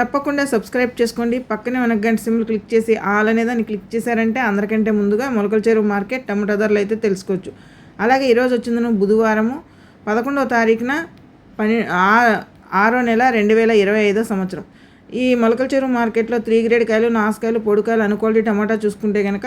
తప్పకుండా సబ్స్క్రైబ్ చేసుకోండి. పక్కనే ఉన్న గంట సింబల్ క్లిక్ చేసి ఆల్ అనే దాన్ని క్లిక్ చేశారంటే అందరికంటే ముందుగా మొలకల చెరువు మార్కెట్ టమాటా ధరలు అయితే తెలుసుకోవచ్చు. అలాగే ఈరోజు వచ్చిందను బుధవారము పదకొండవ తారీఖున పని ఆ- ఆరో నెల రెండు వేల ఇరవై ఐదో సంవత్సరం. ఈ మొలకల చెరువు మార్కెట్లో త్రీ గ్రేడ్ కాయలు నాసుకాయలు పొడికాయలు అనుకోల్టీ టమాటా చూసుకుంటే కనుక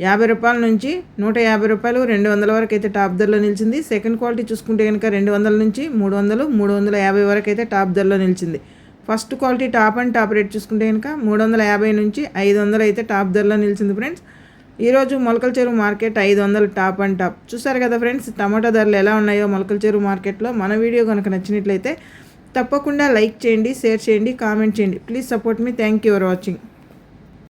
యాభై రూపాయల నుంచి నూట యాభై రూపాయలు రెండు వందల వరకు అయితే టాప్ ధరలో నిలిచింది. సెకండ్ క్వాలిటీ చూసుకుంటే కనుక రెండు వందల నుంచి మూడు వందలు మూడు వందల యాభై వరకు అయితే టాప్ ధరలో నిలిచింది. First quality top and top rate చూసుకుంటే కనుక మూడు వందల యాభై నుంచి ఐదు వందలు అయితే టాప్ ధరలో నిలిచింది ఫ్రెండ్స్. ఈరోజు మొలకల చెరువు మార్కెట్ ఐదు వందలు టాప్ అండ్ టాప్. చూసారు కదా ఫ్రెండ్స్ టమాటా ధరలు ఎలా ఉన్నాయో మొలకల చెరువు మార్కెట్లో. మన వీడియో కనుక నచ్చినట్లయితే తప్పకుండా లైక్ చేయండి షేర్ చేయండి కామెంట్ చేయండి. Please support me. Thank you for watching.